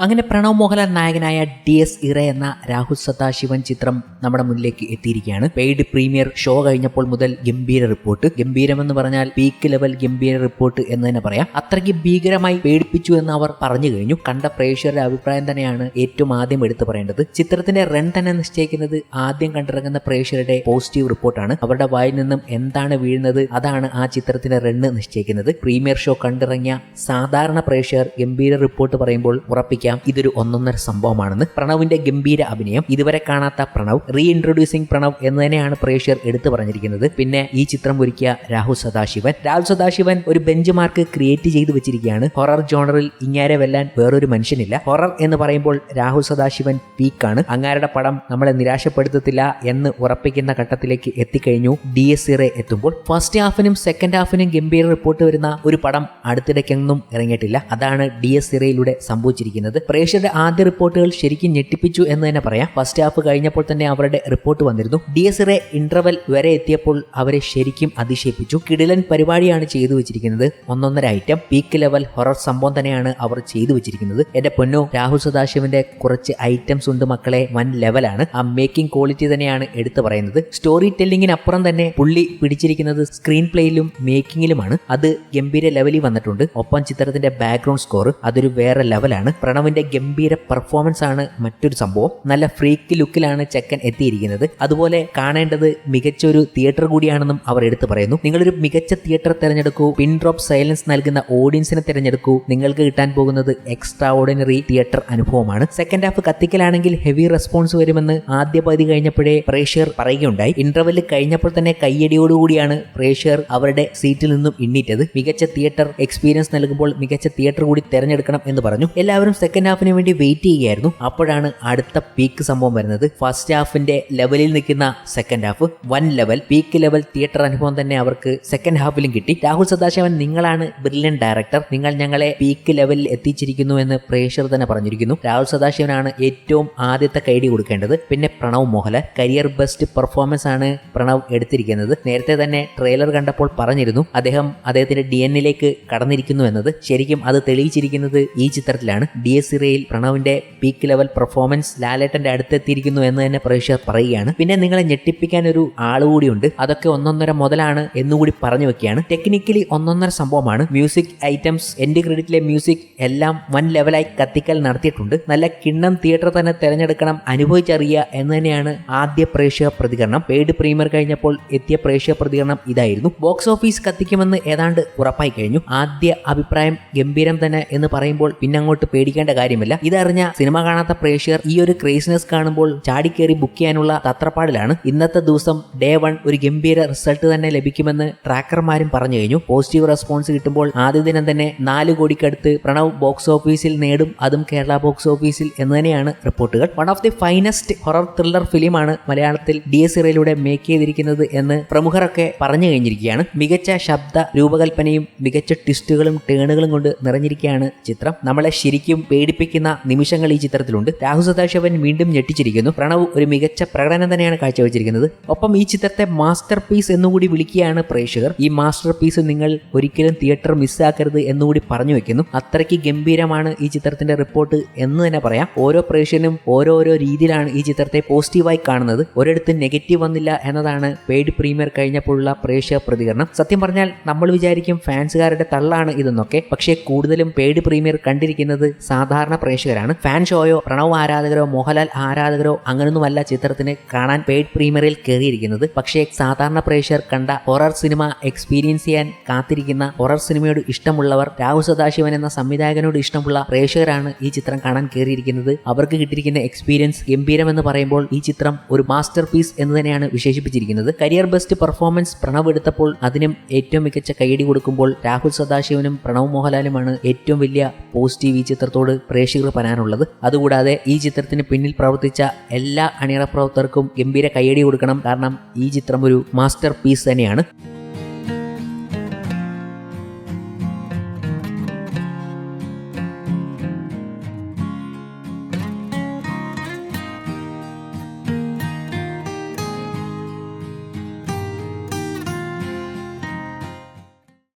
അങ്ങനെ പ്രണവ് മോഹൻലാൽ നായകനായ D S ഇറ എന്ന രാഹുൽ സദാശിവൻ ചിത്രം നമ്മുടെ മുന്നിലേക്ക് എത്തിയിരിക്കുകയാണ്. പെയ്ഡ് പ്രീമിയർ ഷോ കഴിഞ്ഞപ്പോൾ മുതൽ ഗംഭീര റിപ്പോർട്ട്. ഗംഭീരം എന്ന് പറഞ്ഞാൽ പീക്ക് ലെവൽ ഗംഭീര റിപ്പോർട്ട് എന്ന് തന്നെ പറയാം. അത്രയ്ക്ക് ഭീകരമായി പേടിപ്പിച്ചു എന്ന് അവർ പറഞ്ഞു കഴിഞ്ഞു. കണ്ട പ്രേക്ഷകരുടെ അഭിപ്രായം തന്നെയാണ് ഏറ്റവും ആദ്യം എടുത്തു പറയേണ്ടത്. ചിത്രത്തിന്റെ റൺ തന്നെ നിശ്ചയിക്കുന്നത് ആദ്യം കണ്ടിറങ്ങുന്ന പ്രേക്ഷകരുടെ പോസിറ്റീവ് റിപ്പോർട്ടാണ് അവരുടെ വായിൽ നിന്നും എന്താണ് വീഴുന്നത് അതാണ് ആ ചിത്രത്തിന്റെ റണ്ണ് നിശ്ചയിക്കുന്നത്. പ്രീമിയർ ഷോ കണ്ടിറങ്ങിയ സാധാരണ പ്രേക്ഷകർ ഗംഭീര റിപ്പോർട്ട് പറയുമ്പോൾ ഉറപ്പിക്കാം. ഇതൊരു ഒന്നൊന്നര സംഭവമാണെന്ന്. പ്രണവിന്റെ ഗംഭീര അഭിനയം. ഇതുവരെ കാണാത്ത പ്രണവ് റീ ഇൻട്രൊഡ്യൂസിംഗ് പ്രണവ് എന്ന് തന്നെയാണ് പ്രേക്ഷകർ എടുത്തു പറഞ്ഞിരിക്കുന്നത്. പിന്നെ ഈ ചിത്രം ഒരുക്കിയ രാഹുൽ സദാശിവൻ. രാഹുൽ സദാശിവൻ ഒരു ബെഞ്ച് മാർക്ക് ക്രിയേറ്റ് ചെയ്തു വെച്ചിരിക്കുകയാണ്. ഹൊറർ ജോണറിൽ ഇങ്ങാരെ വെല്ലാൻ വേറൊരു മനുഷ്യനില്ല. ഹൊറർ എന്ന് പറയുമ്പോൾ രാഹുൽ സദാശിവൻ പീക്കാണ് അങ്ങാരുടെ പടം നമ്മളെ നിരാശപ്പെടുത്തത്തില്ല എന്ന് ഉറപ്പിക്കുന്ന ഘട്ടത്തിലേക്ക് എത്തിക്കഴിഞ്ഞു. ഡി എസ് ഇറെ എത്തുമ്പോൾ ഫസ്റ്റ് ഹാഫിനും സെക്കൻഡ് ഹാഫിനും ഗംഭീര റിപ്പോർട്ട് വരുന്ന ഒരു പടം അടുത്തിടയ്ക്കൊന്നും ഇറങ്ങിയിട്ടില്ല. അതാണ് ഡി എസ് ഇറയിലൂടെ സംഭവിച്ചിരിക്കുന്നത്. പ്രേക്ഷകരുടെ ആദ്യ റിപ്പോർട്ടുകൾ ശരിക്കും ഞെട്ടിപ്പിച്ചു എന്ന് തന്നെ പറയാം. ഫസ്റ്റ് ഹാഫ് കഴിഞ്ഞപ്പോൾ തന്നെ അവരുടെ റിപ്പോർട്ട് വന്നിരുന്നു. ഡി എസ് ഇറെ ഇന്റർവൽ വരെ എത്തിയപ്പോൾ അവരെ ശരിക്കും അതിശയിപ്പിച്ചു. കിടിലൻ പരിപാടിയാണ് ചെയ്തു വെച്ചിരിക്കുന്നത്. ഒന്നൊന്നര ഐറ്റം പീക്ക് ലെവൽ ഹൊറർ സംഭവം തന്നെയാണ് അവർ ചെയ്തു വെച്ചിരിക്കുന്നത്. എന്റെ പൊന്നോ രാഹുൽ സദാശിവന്റെ കുറച്ച് ഐറ്റംസ് ഉണ്ട് മക്കളെ. വൻ ലെവലാണ് ആ മേക്കിംഗ് ക്വാളിറ്റി തന്നെയാണ് എടുത്തു പറയുന്നത്. സ്റ്റോറി ടെല്ലിങ്ങിനപ്പുറം തന്നെ പുള്ളി പിടിച്ചിരിക്കുന്നത് സ്ക്രീൻ പ്ലേയിലും മേക്കിങ്ങിലുമാണ് അത് ഗംഭീര ലെവലിൽ വന്നിട്ടുണ്ട്. ഒപ്പം ചിത്രത്തിന്റെ ബാക്ക്ഗ്രൗണ്ട് സ്കോർ അതൊരു വേറെ ലെവലാണ് പ്രണവിന്റെ ഗംഭീര പെർഫോമൻസ് ആണ് മറ്റൊരു സംഭവം. നല്ല ഫ്രീക്ക് ലുക്കിലാണ് ചെക്കൻ എത്തിയിരിക്കുന്നത്. അതുപോലെ കാണേണ്ടത് മികച്ച ഒരു തിയേറ്റർ കൂടിയാണെന്നും അവർ എടുത്തു പറയുന്നു. നിങ്ങളൊരു മികച്ച തിയേറ്റർ തിരഞ്ഞെടുക്കൂ. പിൻ ഡ്രോപ്പ് സൈലൻസ് നൽകുന്ന ഓഡിയൻസിനെ തിരഞ്ഞെടുക്കൂ. നിങ്ങൾക്ക് കിട്ടാൻ പോകുന്നത് എക്സ്ട്രാ ഓർഡിനറി തിയേറ്റർ അനുഭവമാണ്. സെക്കൻഡ് ഹാഫ് കത്തിക്കലാണെങ്കിൽ ഹെവി റെസ്പോൺസ് വരുമെന്ന് ആദ്യ പകുതി കഴിഞ്ഞപ്പോഴേ പ്രേക്ഷകർ പറയുകയുണ്ടായി. ഇന്റർവെൽ കഴിഞ്ഞപ്പോൾ തന്നെ കയ്യടിയോടുകൂടിയാണ് പ്രേക്ഷകർ അവരുടെ സീറ്റിൽ നിന്നും എണ്ണീറ്റത്. മികച്ച തിയേറ്റർ എക്സ്പീരിയൻസ് നൽകുമ്പോൾ മികച്ച തിയേറ്റർ കൂടി തിരഞ്ഞെടുക്കണം എന്ന് പറഞ്ഞു. എല്ലാവരും സെക്കൻഡ് ഹാഫിന് വേണ്ടി വെയിറ്റ് ചെയ്യുകയായിരുന്നു. അപ്പോഴാണ് അടുത്ത പീക്ക് സംഭവം വരുന്നത്. ഫസ്റ്റ് ഹാഫിന്റെ ലെവലിൽ നിൽക്കുന്ന second half one level peak level theatre അനുഭവം തന്നെ അവർക്ക് സെക്കൻഡ് ഹാഫിലും കിട്ടി. രാഹുൽ സദാശിവൻ നിങ്ങളാണ് ബ്രില്യൻ ഡയറക്ടർ നിങ്ങൾ ഞങ്ങളെ പീക്ക് ലെവലിൽ എത്തിച്ചിരിക്കുന്നു എന്ന് പ്രേക്ഷകർ തന്നെ പറഞ്ഞിരിക്കുന്നു. രാഹുൽ സദാശിവനാണ് ഏറ്റവും ആദ്യത്തെ കൈഡി കൊടുക്കേണ്ടത്. പിന്നെ Pranav Mohanlal career best performance ആണ് പ്രണവ് എടുത്തിരിക്കുന്നത്. നേരത്തെ തന്നെ ട്രെയിലർ കണ്ടപ്പോൾ പറഞ്ഞിരുന്നു. അദ്ദേഹം അദ്ദേഹത്തിന്റെ ഡി എന്നിലേക്ക് കടന്നിരിക്കുന്നു എന്നത്. ശരിക്കും അത് തെളിയിച്ചിരിക്കുന്നത് ഈ ചിത്രത്തിലാണ്. ഡി എസ് പ്രണവിന്റെ പീക്ക് ലെവൽ പെർഫോമൻസ് ലാലേട്ടന്റെ അടുത്തെത്തിയിരിക്കുന്നു എന്ന് തന്നെ പ്രേക്ഷകർ പറയുകയാണ്. പിന്നെ നിങ്ങളെ ഞെട്ടിപ്പിക്കാൻ ഒരു ആളുകൂടിയുണ്ട് അതൊക്കെ ഒന്നൊന്നര മുതലാണ് എന്നുകൂടി പറഞ്ഞു വെക്കുകയാണ്. ടെക്നിക്കലി ഒന്നൊന്നര സംഭവമാണ്. മ്യൂസിക് ഐറ്റംസ് എന്റെ ക്രെഡിറ്റിലെ മ്യൂസിക് എല്ലാം വൻ ലെവലായി കത്തിക്കൽ നടത്തിയിട്ടുണ്ട്. നല്ല കിണ്ണം തിയേറ്റർ തന്നെ തിരഞ്ഞെടുക്കണം അനുഭവിച്ചറിയുക എന്ന് തന്നെയാണ് ആദ്യ പ്രേക്ഷക പ്രതികരണം. പെയ്ഡ് പ്രീമിയർ കഴിഞ്ഞപ്പോൾ എത്തിയ പ്രേക്ഷക പ്രതികരണം ഇതായിരുന്നു. ബോക്സ് ഓഫീസ് കത്തിക്കുമെന്ന് ഏതാണ്ട് ഉറപ്പായി കഴിഞ്ഞു. ആദ്യ അഭിപ്രായം ഗംഭീരം തന്നെ എന്ന് പറയുമ്പോൾ പിന്നെ അങ്ങോട്ട് പേടിക്കേണ്ട കാര്യമില്ല. ഇതറിഞ്ഞ സിനിമ കാണാത്ത പ്രേക്ഷകർ ഈ ഒരു ക്രേസിനെസ് കാണുമ്പോൾ ചാടിക്കേറി ബുക്ക് ചെയ്യാനുള്ള തത്രപ്പാടിലാണ്. ഇന്നത്തെ ദിവസം ഡേ വൺ ഒരു ഗംഭീര റിസൾട്ട് തന്നെ ലഭിക്കുമെന്ന് ട്രാക്കർമാരും പറഞ്ഞു കഴിഞ്ഞു. പോസിറ്റീവ് റെസ്പോൺസ് കിട്ടുമ്പോൾ ആദ്യ ദിനം തന്നെ നാല് കോടിക്കടുത്ത് പ്രണവ് ബോക്സ് ഓഫീസിൽ നേടും. അതും കേരള ബോക്സ് ഓഫീസിൽ എന്ന് തന്നെയാണ് റിപ്പോർട്ടുകൾ. One of the finest horror thriller ഫിലിമാണ് മലയാളത്തിൽ ഡി എസ് ഇറയിലൂടെ മേക്ക് ചെയ്തിരിക്കുന്നത് എന്ന് പ്രമുഖരൊക്കെ പറഞ്ഞു കഴിഞ്ഞിരിക്കുകയാണ്. മികച്ച ശബ്ദ രൂപകൽപ്പനയും മികച്ച ട്വിസ്റ്റുകളും ടേണുകളും കൊണ്ട് നിറഞ്ഞിരിക്കുകയാണ് ചിത്രം. നമ്മളെ ശരിക്കും പേടിപ്പിക്കുന്ന നിമിഷങ്ങൾ ഈ ചിത്രത്തിലുണ്ട്. രാഹു സദാശിവൻ വീണ്ടും ഞെട്ടിച്ചിരിക്കുന്നു. പ്രണവ് ഒരു മികച്ച പ്രകടനം തന്നെയാണ് കാഴ്ചവെച്ചിരിക്കുന്നത്. ഒപ്പം ഈ ചിത്രത്തെ മാസ്റ്റർ പീസ് എന്നുകൂടി വിളിക്കുകയാണ് പ്രേക്ഷകർ. ഈ മാസ്റ്റർ പീസ് നിങ്ങൾ ഒരിക്കലും തിയേറ്റർ മിസ്സാക്കരുത് എന്നുകൂടി പറഞ്ഞു വെക്കുന്നു. അത്രയ്ക്ക് ഗംഭീരമാണ് ഈ ചിത്രത്തിന്റെ റിപ്പോർട്ട് എന്ന് തന്നെ പറയാം. ഓരോ പ്രേക്ഷകനും ഓരോരോ രീതിയിലാണ് ഈ ചിത്രത്തെ പോസിറ്റീവായി കാണുന്നത്. ഒരിടത്ത് നെഗറ്റീവ് വന്നില്ല എന്നതാണ് പെയ്ഡ് പ്രീമിയർ കഴിഞ്ഞപ്പോഴുള്ള പ്രേക്ഷക പ്രതികരണം. സത്യം പറഞ്ഞാൽ നമ്മൾ വിചാരിക്കും ഫാൻസുകാരുടെ തള്ളാണ് ഇതെന്നൊക്കെ. പക്ഷേ കൂടുതലും പെയ്ഡ് പ്രീമിയർ കണ്ടിരിക്കുന്നത് സാധാരണ പ്രേക്ഷകരാണ്. ഫാൻ ഷോയോ പ്രണവ് ആരാധകരോ മോഹൻലാൽ ആരാധകരോ അങ്ങനൊന്നുമല്ല ചിത്രത്തിന് കാണാൻ പെയ്ഡ് പ്രീമിയറിൽ കയറിയിരിക്കുന്നത്. പക്ഷേ സാധാരണ പ്രേക്ഷകർ കണ്ട ഹൊറർ സിനിമ എക്സ്പീരിയൻസ് ചെയ്യാൻ കാത്തിരിക്കുന്ന ഹൊറർ സിനിമയോട് ഇഷ്ടമുള്ളവർ രാഹുൽ സദാശിവൻ എന്ന സംവിധായകനോട് ഇഷ്ടമുള്ള പ്രേക്ഷകരാണ് ഈ ചിത്രം കാണാൻ കയറിയിരിക്കുന്നത്. അവർക്ക് കിട്ടിയിരിക്കുന്ന എക്സ്പീരിയൻസ് ഗംഭീരം എന്ന് പറയുമ്പോൾ ഈ ചിത്രം ഒരു മാസ്റ്റർ പീസ് എന്ന് തന്നെയാണ് വിശേഷിപ്പിച്ചിരിക്കുന്നത്. കരിയർ ബെസ്റ്റ് പെർഫോമൻസ് പ്രണവ് എടുത്തപ്പോൾ അതിനും ഏറ്റവും മികച്ച കൈയടി കൊടുക്കുമ്പോൾ രാഹുൽ സദാശിവനും പ്രണവ് മോഹൻലാലുമാണ് ഏറ്റവും വലിയ പോസിറ്റീവ് ഈ ചിത്രത്തോട് പ്രേക്ഷകർ പറയാനുള്ളത്. അതുകൂടാതെ ഈ ചിത്രത്തിന് പിന്നിൽ പ്രവർത്തിച്ച എല്ലാ അണിയറ പ്രവർത്തകർക്കും ഗംഭീര കൈയടി കൊടുക്കണം. കാരണം ഈ ചിത്രം ഒരു മാസ്റ്റർ പീസ് തന്നെയാണ്.